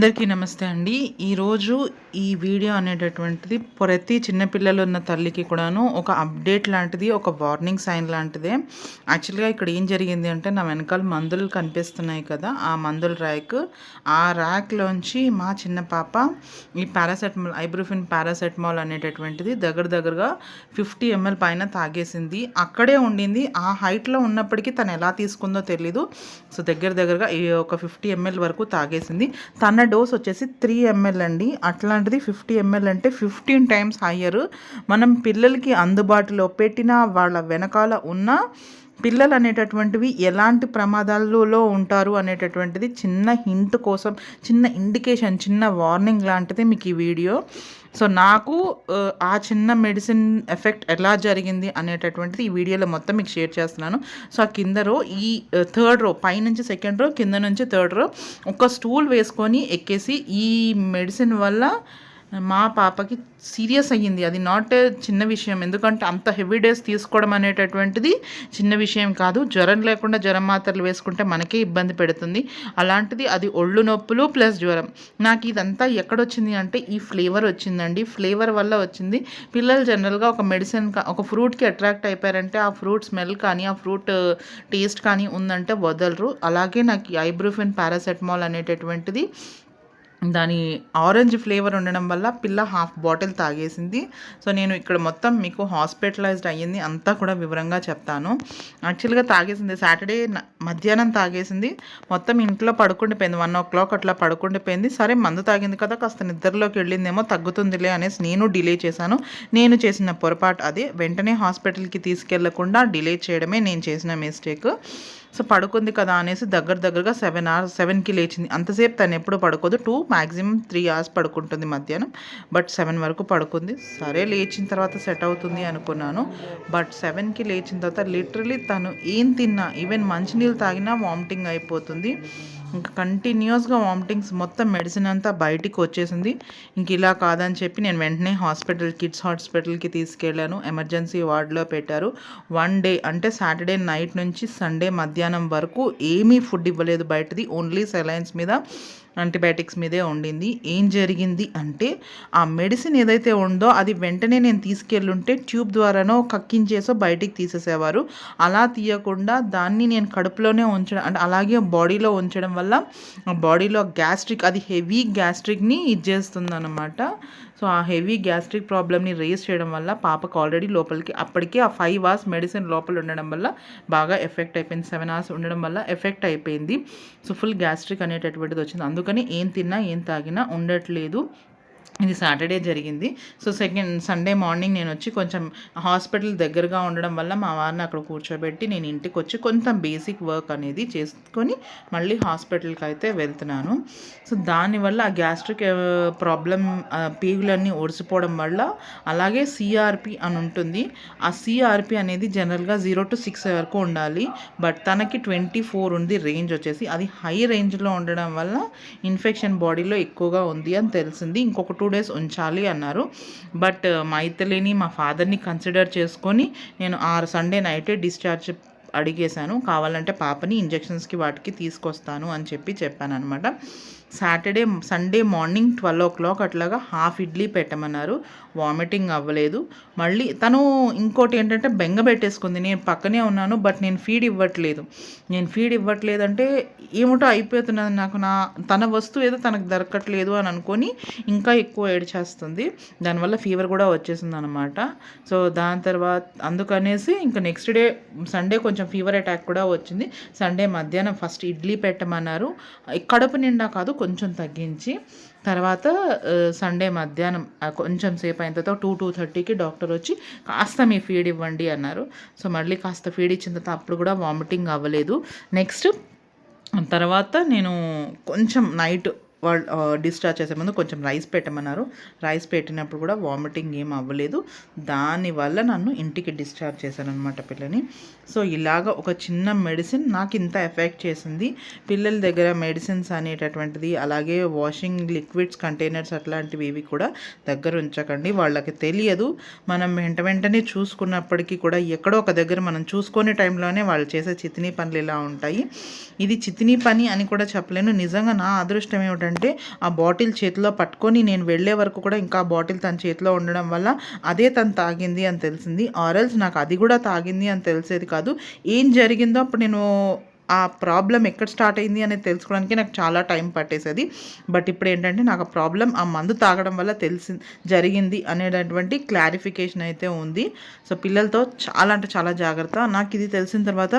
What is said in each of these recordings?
అందరికీ నమస్తే అండి. ఈరోజు ఈ వీడియో అనేటటువంటిది ప్రతి చిన్నపిల్లలు ఉన్న తల్లికి కూడాను ఒక అప్డేట్ లాంటిది ఒక వార్నింగ్ సైన్ లాంటిదే. యాక్చువల్గా ఇక్కడ ఏం జరిగింది అంటే నా వెనకాల మందులు కనిపిస్తున్నాయి కదా ఆ మందుల ర్యాక్. ఆ ర్యాక్లోంచి మా చిన్న పాప ఈ పారాసెటమాల్ ఐబ్రోఫిన్ పారాసెటమాల్ అనేటటువంటిది దగ్గర దగ్గరగా ఫిఫ్టీ ఎంఎల్ పైన తాగేసింది. అక్కడే ఉండింది. ఆ హైట్లో ఉన్నప్పటికీ తను ఎలా తీసుకుందో తెలీదు. సో దగ్గర దగ్గరగా ఈ ఒక ఫిఫ్టీ ఎంఎల్ వరకు తాగేసింది. తన డోస్ వచ్చేసి త్రీ ఎంఎల్ అండి. అట్లాంటిది ఫిఫ్టీ ఎంఎల్ అంటే ఫిఫ్టీన్ టైమ్స్ హయ్యర్. మనం పిల్లలకి అందుబాటులో పెట్టిన వాళ్ళ వెనకాల ఉన్న పిల్లలు అనేటటువంటివి ఎలాంటి ప్రమాదాలలో ఉంటారు అనేటటువంటిది చిన్న హింట్ కోసం చిన్న ఇండికేషన్ చిన్న వార్నింగ్ లాంటిది మీకు ఈ వీడియో సో నాకు ఆ, చిన్న మెడిసిన్ ఎఫెక్ట్ ఎలా జరిగింది అనేటటువంటిది ఈ వీడియోలో మొత్తం మీకు షేర్ చేస్తున్నాను. సో ఆ కింద రో ఈ థర్డ్ రో పైనుంచి సెకండ్ రో కింద నుంచి థర్డ్ రో ఒక స్టూల్ వేసుకొని ఎక్కేసి ఈ మెడిసిన్ వల్ల మా పాపకి సీరియస్ అయ్యింది. అది నాట్ చిన్న విషయం. ఎందుకంటే అంత హెవీ డేస్ తీసుకోవడం అనేటటువంటిది చిన్న విషయం కాదు. జ్వరం లేకుండా జ్వరం మాత్రలు వేసుకుంటే మనకే ఇబ్బంది పెడుతుంది. అలాంటిది అది ఒళ్ళు నొప్పులు ప్లస్ జ్వరం. నాకు ఇదంతా ఎక్కడొచ్చింది అంటే ఈ ఫ్లేవర్ వచ్చిందండి. ఫ్లేవర్ వల్ల వచ్చింది. పిల్లలు జనరల్గా ఒక మెడిసిన్ ఒక ఫ్రూట్కి అట్రాక్ట్ అయిపోయారంటే ఆ ఫ్రూట్ స్మెల్ కానీ ఆ ఫ్రూట్ టేస్ట్ కానీ ఉందంటే వదలరు. అలాగే నాకు ఈ ఐబ్రూఫిన్ పారాసెటమాల్ అనేటటువంటిది దాని ఆరెంజ్ ఫ్లేవర్ ఉండడం వల్ల పిల్ల హాఫ్ బాటిల్ తాగేసింది. సో నేను ఇక్కడ మొత్తం మీకు హాస్పిటలైజ్డ్ అయ్యింది అంతా కూడా వివరంగా చెప్తాను. యాక్చువల్గా తాగేసింది సాటర్డే మధ్యాహ్నం తాగేసింది. మొత్తం ఇంట్లో పడుకుండిపోయింది వన్ ఓ క్లాక్ అట్లా పడుకుండిపోయింది సరే మందు తాగింది కదా కాస్త నిద్రలోకి వెళ్ళిందేమో తగ్గుతుందిలే అనేసి నేను డిలే చేశాను. నేను చేసిన పొరపాటు అదే వెంటనే హాస్పిటల్కి తీసుకెళ్ళకుండా డిలే చేయడమే నేను చేసిన మిస్టేక్. సో పడుకుంది కదా అనేసి దగ్గర దగ్గరగా సెవెన్ అవర్స్ సెవెన్కి లేచింది. అంతసేపు తను ఎప్పుడు పడుకోదు. టూ మ్యాక్సిమం త్రీ అవర్స్ పడుకుంటుంది మధ్యాహ్నం. బట్ సెవెన్ వరకు పడుకుంది. సరే లేచిన తర్వాత సెట్ అవుతుంది అనుకున్నాను. బట్ సెవెన్కి లేచిన తర్వాత లిటరలీ తను ఏం తిన్నా ఈవెన్ మంచినీళ్ళు తాగినా వామిటింగ్ అయిపోతుంది. ఇంకా కంటిన్యూస్గా వామిటింగ్స్ మొత్తం మెడిసిన్ అంతా బయటికి వచ్చేసింది. ఇంక ఇలా కాదని చెప్పి నేను వెంటనే హాస్పిటల్ కిడ్స్ హాస్పిటల్కి తీసుకెళ్ళాను. ఎమర్జెన్సీ వార్డులో పెట్టారు. వన్ డే అంటే సాటర్డే నైట్ నుంచి సండే మధ్యాహ్నం వరకు ఏమీ ఫుడ్ ఇవ్వలేదు బయటది. ఓన్లీ సెలైన్స్ మీద యాంటీబయాటిక్స్ మీదే ఉండింది. ఏం జరిగింది అంటే ఆ మెడిసిన్ ఏదైతే ఉందో అది వెంటనే నేను తీసుకెళ్ళుంటే ట్యూబ్ ద్వారానో కక్కించేసో బయటికి తీసేసేవారు. అలా తీయకుండా దాన్ని నేను కడుపులోనే ఉంచడం అంటే అలాగే బాడీలో ఉంచడం వల్ల ఆ బాడీలో గ్యాస్ట్రిక్ అది హెవీ గ్యాస్ట్రిక్ని ఇది చేస్తుంది అనమాట సో ఆ హెవీ గ్యాస్ట్రిక్ ప్రాబ్లమ్ని రేస్ చేయడం వల్ల పాపకు ఆల్రెడీ లోపలికి అప్పటికే ఆ ఫైవ్ అవర్స్ మెడిసిన్ లోపల ఉండడం వల్ల బాగా ఎఫెక్ట్ అయిపోయింది. సెవెన్ అవర్స్ ఉండడం వల్ల ఎఫెక్ట్ అయిపోయింది. సో ఫుల్ గ్యాస్ట్రిక్ అనేటటువంటిది వచ్చింది. అందుకని ఏం తిన్నా ఏం తాగినా ఉండట్లేదు. ఇది సాటర్డే జరిగింది. సో సెకండ్ సండే మార్నింగ్ నేను వచ్చి కొంచెం హాస్పిటల్ దగ్గరగా ఉండడం వల్ల మా వారిని అక్కడ కూర్చోబెట్టి నేను ఇంటికి వచ్చి కొంచెం బేసిక్ వర్క్ అనేది చేసుకొని మళ్ళీ హాస్పిటల్కి అయితే వెళ్తున్నాను. సో దానివల్ల ఆ గ్యాస్ట్రిక్ ప్రాబ్లం పీగులన్నీ ఒడిసిపోవడం వల్ల అలాగే సిఆర్పి అని ఉంటుంది. ఆ సిఆర్పి అనేది జనరల్గా జీరో టు సిక్స్ వరకు ఉండాలి. బట్ తనకి ట్వంటీ ఫోర్ ఉంది రేంజ్ వచ్చేసి. అది హై రేంజ్లో ఉండడం వల్ల ఇన్ఫెక్షన్ బాడీలో ఎక్కువగా ఉంది అని తెలిసింది. ఇంకొక టూ డేస్ ఉంచాలి అన్నారు. బట్ uh, మా ఇతలిని మా ఫాదర్ని కన్సిడర్ చేసుకొని నేను ఆరు సండే నైటే డిశ్చార్జ్ అడిగేశాను. కావాలంటే పాపని ఇంజెక్షన్స్కి వాటికి తీసుకొస్తాను అని చెప్పి చెప్పాను అనమాట Saturday Sunday morning twelve o'clock అట్లాగా హాఫ్ ఇడ్లీ పెట్టమన్నారు. వామిటింగ్ అవ్వలేదు. మళ్ళీ తను ఇంకోటి ఏంటంటే బెంగ పెట్టేసుకుంది. నేను పక్కనే ఉన్నాను బట్ నేను ఫీడ్ ఇవ్వట్లేదు. నేను ఫీడ్ ఇవ్వట్లేదంటే ఏమిటో అయిపోతున్నది నాకు నా తన వస్తువు ఏదో తనకు దొరకట్లేదు అని అనుకొని ఇంకా ఎక్కువ ఏడ్చేస్తుంది. దానివల్ల ఫీవర్ కూడా వచ్చేసింది అనమాట సో దాని తర్వాత అందుకనేసి ఇంకా నెక్స్ట్ డే సండే కొంచెం ఫీవర్ అటాక్ కూడా వచ్చింది. సండే మధ్యాహ్నం ఫస్ట్ ఇడ్లీ పెట్టమన్నారు. కడుపు నిండా కాదు కొంచెం తగ్గించి తర్వాత సండే మధ్యాహ్నం ఆ, కొంచెం సేపు అయిన తర్వాత టూ టూ థర్టీకి డాక్టర్ వచ్చి కాస్త మీ ఫీడ్ ఇవ్వండి అన్నారు. సో మళ్ళీ కాస్త ఫీడ్ ఇచ్చిన తర్వాత అప్పుడు కూడా వామిటింగ్ అవ్వలేదు. నెక్స్ట్ తర్వాత నేను కొంచెం నైట్ వాళ్ళు డిశ్చార్జ్ చేసే ముందు కొంచెం రైస్ పెట్టమన్నారు. రైస్ పెట్టినప్పుడు కూడా వామిటింగ్ ఏం అవ్వలేదు. దానివల్ల నన్ను ఇంటికి డిశ్చార్జ్ చేశాను అనమాట పిల్లని. సో ఇలాగ ఒక చిన్న మెడిసిన్ నాకు ఇంత ఎఫెక్ట్ చేసింది. పిల్లల దగ్గర మెడిసిన్స్ అనేటటువంటిది అలాగే వాషింగ్ లిక్విడ్స్ కంటైనర్స్ అట్లాంటివి ఇవి కూడా దగ్గర ఉంచకండి. వాళ్ళకి తెలియదు. మనం వెంట వెంటనే చూసుకున్నప్పటికీ కూడా ఎక్కడో ఒక దగ్గర మనం చూసుకునే టైంలోనే వాళ్ళు చేసే చితిని పనులు ఇలా ఉంటాయి. ఇది చితిని పని అని కూడా చెప్పలేను. నిజంగా నా అదృష్టం ఏమిటంటే ఏంటంటే ఆ బాటిల్ చేతిలో పట్టుకొని నేను వెళ్ళే వరకు కూడా ఇంకా ఆ బాటిల్ తన చేతిలో ఉండడం వల్ల అదే తను తాగింది అని తెలిసింది. ఆరల్స్ నాకు అది కూడా తాగింది అని తెలిసేది కాదు. ఏం జరిగిందో అప్పుడు నేను ఆ ప్రాబ్లం ఎక్కడ స్టార్ట్ అయింది అనేది తెలుసుకోవడానికి నాకు చాలా టైం పట్టేసేది. బట్ ఇప్పుడు ఏంటంటే నాకు ఆ ప్రాబ్లం ఆ మందు తాగడం వల్ల తెలిసి జరిగింది అనేటటువంటి క్లారిఫికేషన్ అయితే ఉంది. సో పిల్లలతో చాలా అంటే చాలా జాగ్రత్త. నాకు ఇది తెలిసిన తర్వాత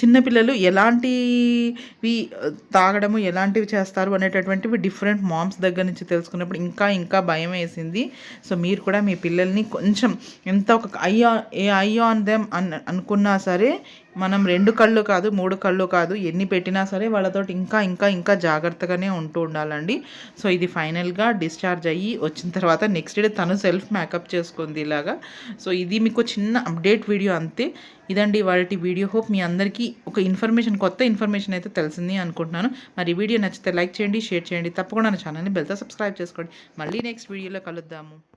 చిన్నపిల్లలు ఎలాంటివి తాగడము ఎలాంటివి చేస్తారు అనేటటువంటివి డిఫరెంట్ మామ్స్ దగ్గర నుంచి తెలుసుకున్నప్పుడు ఇంకా ఇంకా భయం వేసింది. సో మీరు కూడా మీ పిల్లల్ని కొంచెం ఎంత ఒక I a eye on them అన్ అనుకున్నా సరే మనం రెండు కళ్ళు కాదు మూడు కళ్ళు కాదు ఎన్ని పెట్టినా సరే వాళ్ళతో ఇంకా ఇంకా ఇంకా జాగ్రత్తగానే ఉంటూ ఉండాలండి. సో ఇది ఫైనల్గా డిశ్చార్జ్ అయ్యి వచ్చిన తర్వాత నెక్స్ట్ డే తను సెల్ఫ్ మేకప్ చేసుకుంది ఇలాగా. సో ఇది మీకు చిన్న అప్డేట్ వీడియో అంతే. ఇదండి వాళ్ళ వీడియో. హోప్ మీ అందరికీ ఒక ఇన్ఫర్మేషన్ కొత్త ఇన్ఫర్మేషన్ అయితే తెలిసింది అనుకుంటున్నాను. మరి వీడియో నచ్చితే లైక్ చేయండి షేర్ చేయండి. తప్పకుండా నా ఛానల్ని బెల్తో సబ్స్క్రైబ్ చేసుకోండి. మళ్ళీ నెక్స్ట్ వీడియోలో కలుద్దాము.